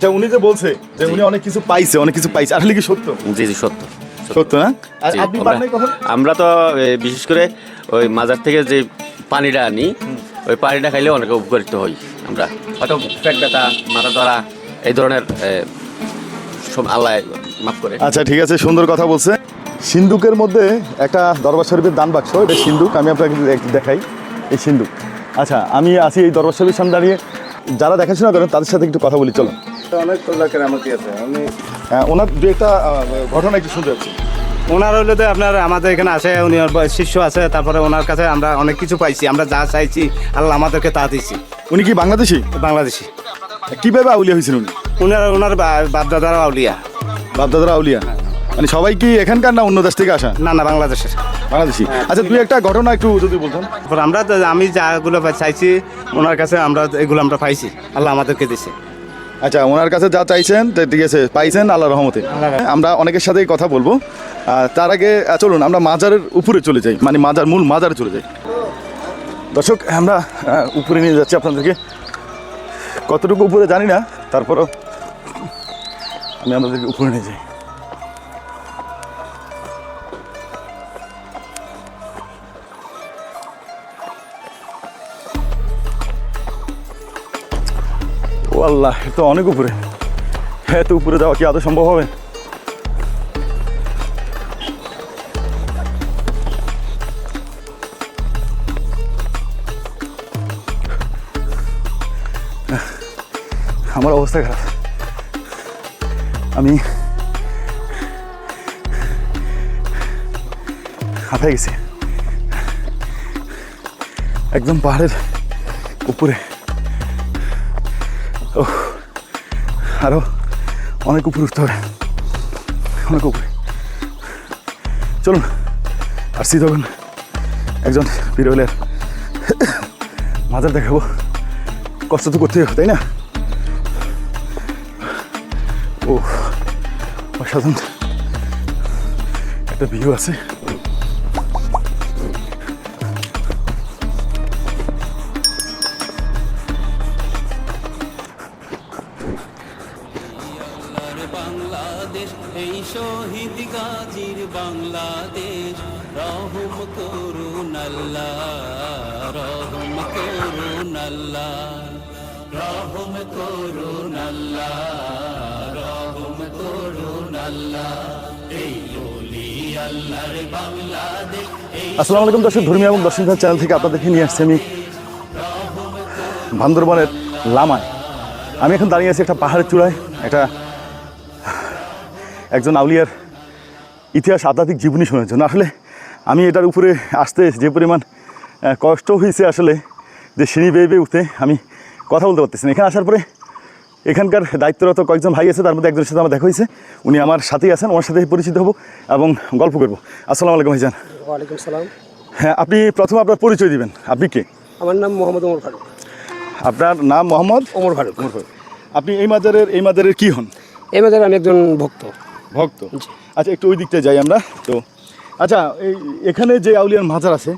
আচ্ছা উনি যে বলছে যে উনি অনেক কিছু পাইছে অনেক কিছু পাইছে। আসলে কি সত্য? জি জি সত্য। সত্য। না? আর আপনি আমরা- পান নাই কখন আমরা তো এ, বিশেষ করে ওই মাজার থেকে যে পানিটা আনি ওই পানিটা খাইলে অনেক উপকারিত হই আমরা। হয়তো পেট ব্যথা মাথা ধরা এই ধরনের এ, সব আল্লাহ মাফ করে। আচ্ছা ঠিক আছে সুন্দর কথা বলছে। সিন্ধুকের মধ্যে একটা দরবার শরীফের দান বাক্স এটা সিন্ধুক আমি আপনাকে দেখাই এই সিন্ধুক। আচ্ছা আমি আছি এই দরবার শরীফের সামনে দাঁড়িয়ে। যারা দেখাশোনা করেন তাদের সাথে একটু কথা বলি চলো অনেক কল্যাণের আমাকে আছে। আমি হ্যাঁ, ওনার দু একটা ঘটনা একটু শুনতে যাচ্ছি ওনার হইলে তো আপনার আমাদের এখানে আছে উনি শিষ্য আছে তারপরে ওনার কাছে আমরা অনেক কিছু পাইছি আমরা যা চাইছি আল্লাহ আমাদেরকে তা দিয়েছি। উনি কি বাংলাদেশি? বাংলাদেশি। কীভাবে আউলিয়া হয়েছেন উনি? উনার ওনার বাপদাদারা আউলিয়া। বাপদাদারা আউলিয়া? মানে সবাই কি এখানকার না অন্য দেশ থেকে আসা? না না বাংলাদেশের। বাংলাদেশি। আচ্ছা দুই একটা ঘটনা একটু যদি বলতেন। আমরা আমি যাগুলো চাইছি ওনার কাছে আমরা এগুলো আমরা পাইছি আল্লাহ আমাদেরকে দিছে আচ্ছা ওনার কাছে যা চাইছেন দিয়েছে ঠিক আছে পাইছেন আল্লাহ রহমতে। আমরা অনেকের সাথেই কথা বলব। তার আগে চলুন আমরা মাজারের উপরে চলে যাই। মানে মাজার মূল মাজারে চলে যাই। দর্শক আমরা উপরে নিয়ে যাচ্ছি আপনাদেরকে। কতটুকু উপরে জানি না তারপরও আমি আপনাদেরকে উপরে নিয়ে যাই। আল্লাহ তো অনেক উপরে। হ্যাঁ তো উপরে যাওয়া কি আদৌ সম্ভব হবে? আমার অবস্থা খারাপ। আমি হাঁপাই গেছি। একদম পাহাড়ের উপরে। আরও অনেক উপরে উঠতে হবে। অনেক উপরে। চলুন আসছি তখন একজন বিরলের মাজার দেখাবো। কষ্ট তো করতে হবে, তাই না? ও অসাধারণ। একটা ভিউ আছে। শহীদ গাজীর বাংলাদেশ। রহম করুন আল্লাহ, রহম করুন আল্লাহ, রহম করুন আল্লাহ, রহম করুন এই আল্লাহর বাংলাদেশ আসসালামু আলাইকুম দর্শক, ধর্মীয় এবং দর্শন চ্যানেল থেকে আপনাদেরকে নিয়ে আসছি আমি বান্দরবনের লামায়। আমি এখন দাঁড়িয়ে আছি একটা পাহাড়ের চূড়ায়, একটা একজন আউলিয়ার ইতিহাস আধ্যাত্মিক জীবনী শোনার জন্য আসলে আমি এটার উপরে আসতে যে পরিমাণ কষ্ট হয়েছে আসলে যে সিঁড়ি বেয়ে বেয়ে উঠতে আমি কথা বলতে পারতেছি না। এখানে আসার পরে এখানকার দায়িত্বরত কয়েকজন ভাই আছে তার মধ্যে একজনের সাথে আমার দেখা হয়েছে। উনি আমার সাথেই আছেন ওনার সাথে পরিচিত হব এবং গল্প করব। আসসালামু আলাইকুম ভাইজান। ওয়ালাইকুম সালাম। হ্যাঁ আপনি প্রথমে আপনার পরিচয় দিবেন। আপনি কে? আমার নাম মোহাম্মদ ওমর ফারুক। আপনার নাম মোহাম্মদ? ওমর ফারুক। আপনি এই মাজারের এই মাজারের কী হন? এই মাঝে আমি একজন ভক্ত। ভক্ত। আচ্ছা একটু ওই দিকটা যাই আমরা। তো আচ্ছা এই এখানে যে আউলিয়ার মাজার আছে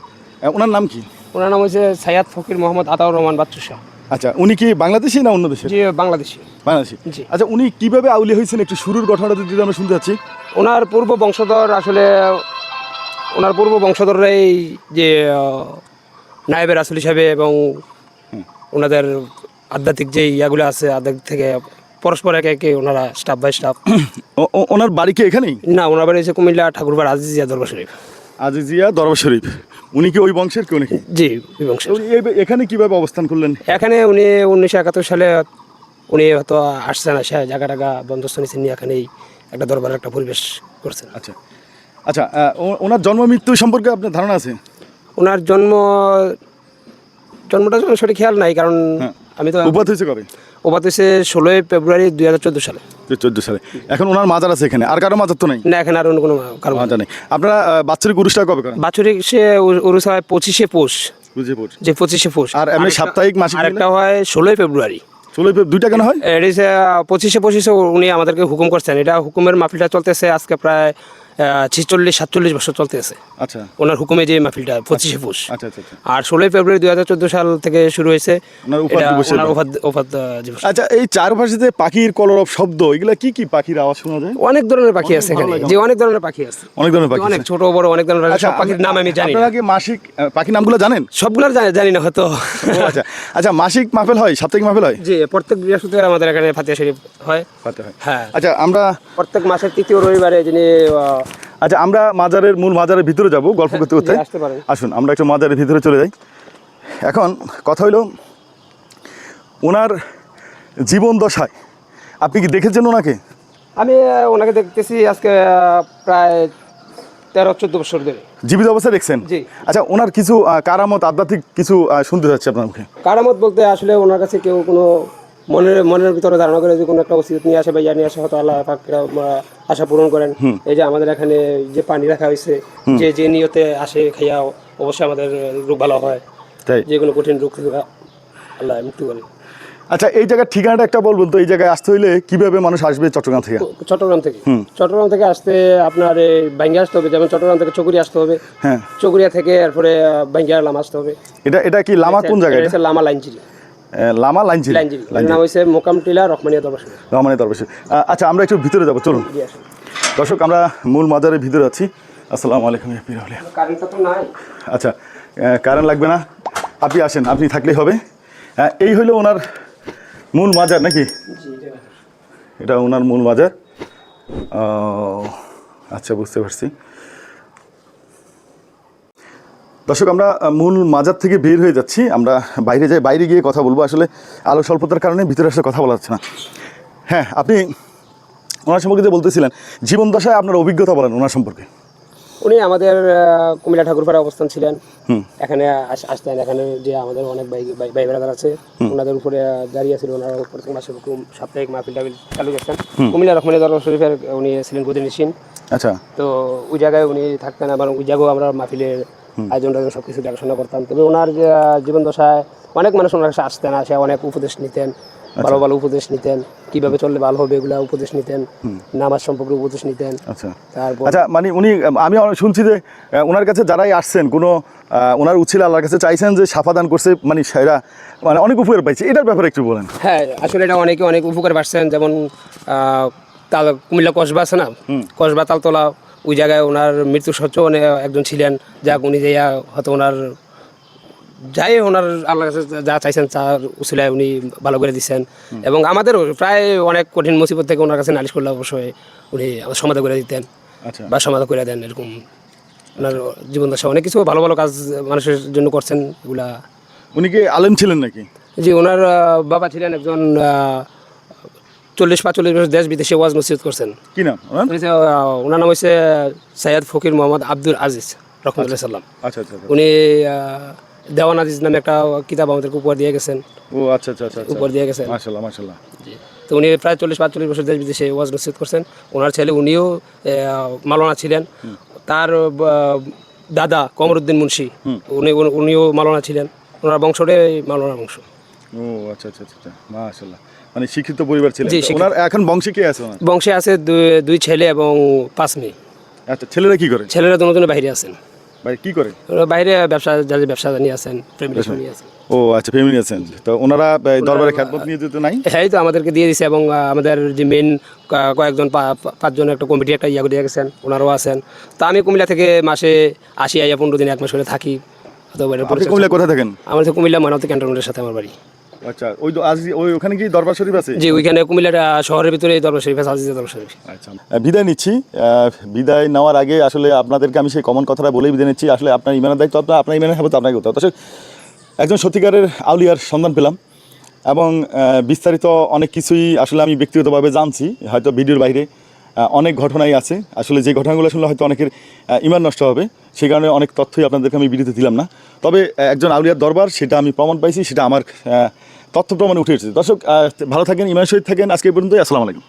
ওনার নাম কি? ওনার নাম হচ্ছে সাইয়াদ ফকির মোহাম্মদ আতাউর রহমান বাচ্চু শাহ আচ্ছা উনি কি বাংলাদেশি না অন্য দেশের? যে বাংলাদেশি। বাংলাদেশি। আচ্ছা উনি কীভাবে আউলিয়া হয়েছেন? একটু শুরুর ঘটনাটা যদি আমরা শুনতে যাচ্ছি ওনার পূর্ব বংশধর আসলে ওনার পূর্ব বংশধররাই যে নায়েবের আসল হিসাবে এবং ওনাদের আধ্যাত্মিক যে ইয়াগুলো আছে আধ্যাত্মিক থেকে পরস্পর একে একে ওনারা স্টাফ বাই স্টাফ ওনার বাড়ি কি এখানেই? না ওনার বাড়ি হচ্ছে কুমিল্লা ঠাকুরবার আজিজিয়া দরবার শরীফ। আজিজিয়া দরবার শরীফ। উনি কি ওই বংশের কেউ নাকি জি ওই বংশ উনি এখানে কীভাবে অবস্থান করলেন? এখানে উনি উনিশশো একাত্তর সালে উনি হয়তো আসছেন আসে জায়গা টাকা বন্দোবস্ত নিয়েছেন নিয়ে এখানেই একটা দরবারের একটা পরিবেশ করছেন। আচ্ছা। আচ্ছা ওনার জন্ম মৃত্যু সম্পর্কে আপনার ধারণা আছে? ওনার জন্ম জন্মটা সঠিক খেয়াল নাই কারণ হ্যাঁ। আমি তো উপাত হয়েছে কবে? ওপাত হয়েছে ষোলোই ফেব্রুয়ারি দুই হাজার চোদ্দ সালে। চোদ্দ সালে। এখন ওনার মাজার আছে এখানে। আর কারও মাজার তো নাই? না এখানে আর অন্য কোনো কারণ মাজার নেই। আপনারা বাৎসরিক উরুষটা কবে করেন? বাছুরিক সে উরুস হয় পঁচিশে পৌষ। যে পঁচিশে পৌষ। আর এমনি সাপ্তাহিক মাসিক আরেকটা হয় ষোলোই ফেব্রুয়ারি। ষোলো দুইটা কেন হয়? এটা পঁচিশে পঁচিশে উনি আমাদেরকে হুকুম করছেন। এটা হুকুমের মাহফিলটা চলতেছে আজকে প্রায় ছিচল্লিশ সাতচল্লিশ বছর চলতেছে আচ্ছা। ওনার হুকুমে যে মাহফিলটা পঁচিশে পুষ। আচ্ছা আচ্ছা আচ্ছা। আর ষোলোই ফেব্রুয়ারি দুই হাজার চোদ্দ সাল থেকে শুরু হয়েছে আচ্ছা এই চারপাশে যে পাখির কলরব শব্দ এগুলা কি কি পাখির আওয়াজ শোনা যায়? অনেক ধরনের পাখি আছে এখানে যে অনেক ধরনের পাখি আছে। অনেক ধরনের পাখি অনেক ছোট বড় অনেক ধরনের আচ্ছা সব পাখির নাম আমি জানি আপনারা কি মাসিক পাখির নামগুলো জানেন? সবগুলোর জানি- না হয়তো। আচ্ছা। আচ্ছা মাসিক মাহফিল হয় সাপ্তাহিক মাহফিল হয়? জি প্রত্যেক বৃহস্পতিবার আমাদের এখানে ফাতিয়া শরীফ হয়। হয়। হ্যাঁ। আচ্ছা আমরা প্রত্যেক মাসের তৃতীয় রবিবারে যিনি আচ্ছা আমরা মাজারের মূল মাজারের ভিতরে যাব গল্প করতে করতে। পারেন। আসুন আমরা একটু মাজারের ভিতরে চলে যাই। এখন কথা হইল ওনার জীবন দশায় আপনি কি দেখেছেন ওনাকে? আমি ওনাকে দেখতেছি আজকে প্রায় তেরো চোদ্দ বছর ধরে। জীবিত অবস্থায় দেখছেন? জি। আচ্ছা ওনার কিছু কারামত আধ্যাত্মিক কিছু শুনতে চাচ্ছি আপনার মুখে। কারামত বলতে আসলে ওনার কাছে কেউ কোনো মনের মনের ভিতরে ধারণা করে যে কোনো একটা ওসিয়ত নিয়ে আসে বা ইয়া নিয়ে আসে হয়তো আল্লাহ পাকরা আশা পূরণ করেন। এই যে আমাদের এখানে যে পানি রাখা হয়েছে যে যে নিয়তে আসে খাইয়া অবশ্যই আমাদের রোগ ভালো হয়। তাই? যে কোনো কঠিন রোগ আল্লাহ মুক্তি করেন। আচ্ছা এই জায়গার ঠিকানাটা একটা বলবেন তো এই জায়গায় আসতে হইলে কীভাবে মানুষ আসবে চট্টগ্রাম থেকে? চট্টগ্রাম থেকে। চট্টগ্রাম থেকে আসতে আপনার বাইঙ্গে আসতে হবে যেমন চট্টগ্রাম থেকে চকুরিয়া আসতে হবে। হ্যাঁ। চকুরিয়া থেকে এরপরে বাইঙ্গা লামা আসতে হবে। এটা এটা কি লামা কোন জায়গায় লামা লাইনজিরি আহ, লামা এর নাম হচ্ছে মোকাম টিলা রহমানিয়া দরবার দরবেশে আচ্ছা আমরা একটু ভিতরে যাব চলুন। দর্শক আমরা মূল মাজারের ভিতরে আছি। আসসালামু আলাইকুম ইয়া আচ্ছা কারেন্ট লাগবে না। আপনি আসেন আপনি থাকলেই হবে। এই হলো ওনার মূল মাজার নাকি? এটা ওনার মূল মাজার। আচ্ছা বুঝতে পারছি। দর্শক আমরা মূল মাজার থেকে বের হয়ে যাচ্ছি। আমরা বাইরে যাই বাইরে গিয়ে কথা বলব। আসলে আলো স্বল্পতার কারণে ভিতরে আসলে কথা বলা যাচ্ছে না। হ্যাঁ আপনি ওনার সম্পর্কে যে বলতেছিলেন জীবন দশায় আপনার অভিজ্ঞতা বলেন ওনার সম্পর্কে। উনি আমাদের কুমিল্লা ঠাকুরপাড়া অবস্থান ছিলেন। এখানে আসতেন। এখানে যে আমাদের অনেক ভাই ব্রাদার আছে ওনাদের উপরে দাঁড়িয়ে ছিল ওনারা প্রত্যেক মাসে সাপ্তাহিক মাহফিল টাহফিল চালু করতেন কুমিল্লা রহমানি দরবার শরীফের উনি ছিলেন গদিন আচ্ছা। তো ওই জায়গায় উনি থাকতেন আবার ওই জায়গাও আমরা মাহফিলের আয়োজন টায়োজন সব কিছু দেখাশোনা করতাম। তবে ওনার যে জীবন দশায় অনেক মানুষ ওনার কাছে আসতেন আসে অনেক উপদেশ নিতেন ভালো ভালো উপদেশ নিতেন কীভাবে চললে ভালো হবে এগুলা উপদেশ নিতেন নামাজ সম্পর্কে উপদেশ নিতেন। আচ্ছা। তারপর আচ্ছা মানে উনি আমি শুনছি যে ওনার কাছে যারাই আসছেন কোনো ওনার উচ্ছিল আল্লাহর কাছে চাইছেন যে সাফাদান করছে মানে সেরা মানে অনেক উপকার পাইছে। এটার ব্যাপারে একটু বলেন। হ্যাঁ আসলে এটা অনেকে অনেক উপকার পাচ্ছেন। যেমন আহ, তাল কুমিল্লা কসবা আছে না? কসবা তালতলা ওই জায়গায় ওনার মৃত্যু সচ্চ একজন ছিলেন যাক উনি যাইয়া হয়তো ওনার যাই ওনার আল্লাহ কাছে যা চাইছেন তার উসিলায় উনি ভালো করে দিচ্ছেন এবং আমাদেরও প্রায় অনেক কঠিন মুসিবত থেকে ওনার কাছে নালিশ করলে অবশ্যই উনি আমার সমাধা করে দিতেন আচ্ছা। বা সমাধা করে দেন এরকম। ওনার জীবন দশা অনেক কিছু ভালো ভালো কাজ মানুষের জন্য করছেন এগুলা। উনি কি আলেম ছিলেন নাকি? জি ওনার বাবা ছিলেন একজন চল্লিশ পাঁচচল্লিশ বছর দেশ বিদেশে ওয়াজ নসিহত করছেন। কি নাম ওনার? নাম হচ্ছে সৈয়দ ফকির মোহাম্মদ আব্দুল আজিজ রহমতুল্লাহ সাল্লাম। আচ্ছা আচ্ছা আচ্ছা। উনি দেওয়ান আজিজ নামে একটা কিতাব আমাদেরকে উপহার দিয়ে গেছেন। ও আচ্ছা আচ্ছা আচ্ছা আচ্ছা। উপহার দিয়ে গেছেন। মাশাল্লাহ মাশাল্লাহ তো উনি প্রায় চল্লিশ পাঁচচল্লিশ বছর দেশ বিদেশে ওয়াজ নসিহত করছেন। ওনার ছেলে উনিও আহ, মাওলানা ছিলেন। তার দাদা কমরুদ্দিন মুন্সি উনি উনি- উনিও মাওলানা ছিলেন। ওনার বংশটাই মাওলানা বংশ। ও আচ্ছা আচ্ছা আচ্ছা মাশাল্লাহ মানে শিক্ষিত পরিবার ছিলেন। ওনার এখন বংশে কে আছে বংশে আছে দুই- ছেলে এবং পাঁচ মেয়ে। আচ্ছা ছেলেরা কি করে? ছেলেরা দুজন বাইরে আছেন। ভাই কি করে? ওরা বাইরে ব্যবসা যাদের ব্যবসা নিয়ে আছেন প্রেমিক নিয়ে আছেন। ও আচ্ছা ফ্যামিলি আছেন। তো ওনারা দরবারে খ্যাতমত নিয়ে যেতে নাই? হ্যাঁ তো আমাদেরকে দিয়ে দিছে এবং আমাদের যে মেন কয়েকজন পাঁচজন একটা কমিটি একটা ইয়া করে গেছেন। ওনারাও আছেন। তা আমি কুমিল্লা থেকে মাসে আসি আইয়া পনেরো দিন এক মাস করে থাকি। তো কুমিল্লা কোথায় থাকেন? আমার কুমিল্লা ময়নামতি ক্যান্টনমেন্টের সাথে আমার বাড়ি। আচ্ছা ওই ওই ওখানে কি দরবার শরীফ আছে? যে ওইখানে কুমিল্লার আহ, শহরের ভিতরে দরবার শরীফ আছে আজিজা দরবার শরীফ। আচ্ছা বিদায় নিচ্ছি। বিদায় নেওয়ার আগে আসলে আপনাদেরকে আমি সেই কমন কথাটা বলেই বিদায় নিচ্ছি। আসলে আপনার ইমানের দায়িত্ব আপনার আপনার ইমানের হবে তো আপনাকে করতে হবে। একজন সত্যিকারের আউলিয়ার সন্ধান পেলাম এবং বিস্তারিত অনেক কিছুই আসলে আমি ব্যক্তিগতভাবে জানছি হয়তো ভিডিওর বাইরে অনেক ঘটনাই আছে। আসলে যে ঘটনাগুলো শুনলে হয়তো অনেকের ইমান নষ্ট হবে। সেই কারণে অনেক তথ্যই আপনাদেরকে আমি ভিডিওতে দিলাম না। তবে একজন আউলিয়ার দরবার সেটা আমি প্রমাণ পাইছি সেটা আমার তথ্য প্রমাণে উঠে এসেছে। দর্শক ভালো থাকেন ইমান শহীদ থাকেন। আজকে পর্যন্ত আসসালামু আলাইকুম।